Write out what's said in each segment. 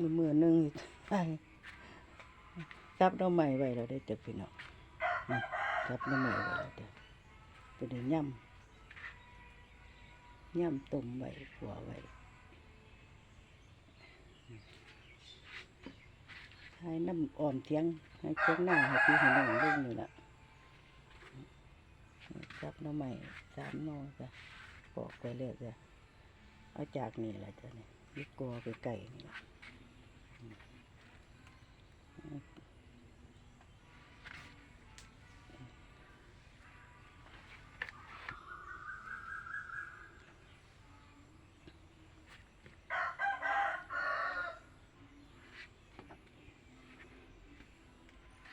มีมือหนึงไปจับน้ำใหม่ไว้แล้วได้เจ็บพี่น้องจับน้ำใหม่ไว้แล้วเด้อเป็นได้ย่ำย่ำต้มไว้ขัวไว้ให้น้ำอ่อมเทียงให้เทียงหน้าให้พี่ให้น้องเบิ่งนี่ละจับน้ำใหม่สามหนองจ้ะปอกไปเลยจ้ะเอาจากนี่แหละจ้ะนี่ยึดกอไปไก่นี่ล่ะ ป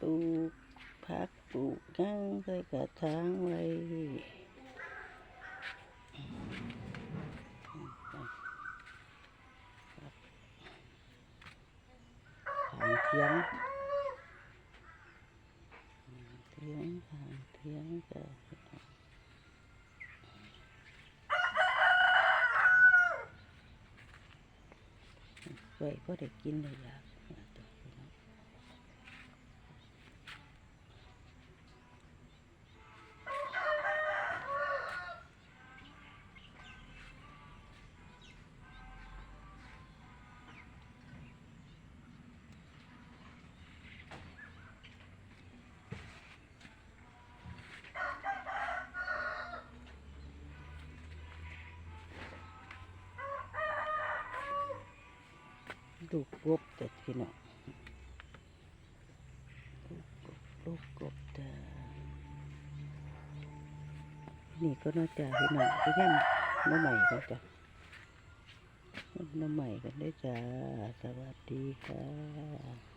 ลูกผักปลูกหยังใส่กระถางไว้ทางเทียงเทียงทางเทียงก็ไว้ก็ได้กินเลยอยากนะจ๊ะ ลูกกบแต่พี่น้องลูกกบลูกกบแต่นี่ก็น่าจะพี่น้องไปย่ำน้ำใหม่กันจ้ะน้ำใหม่กันได้จ้าสวัสดีค่ะ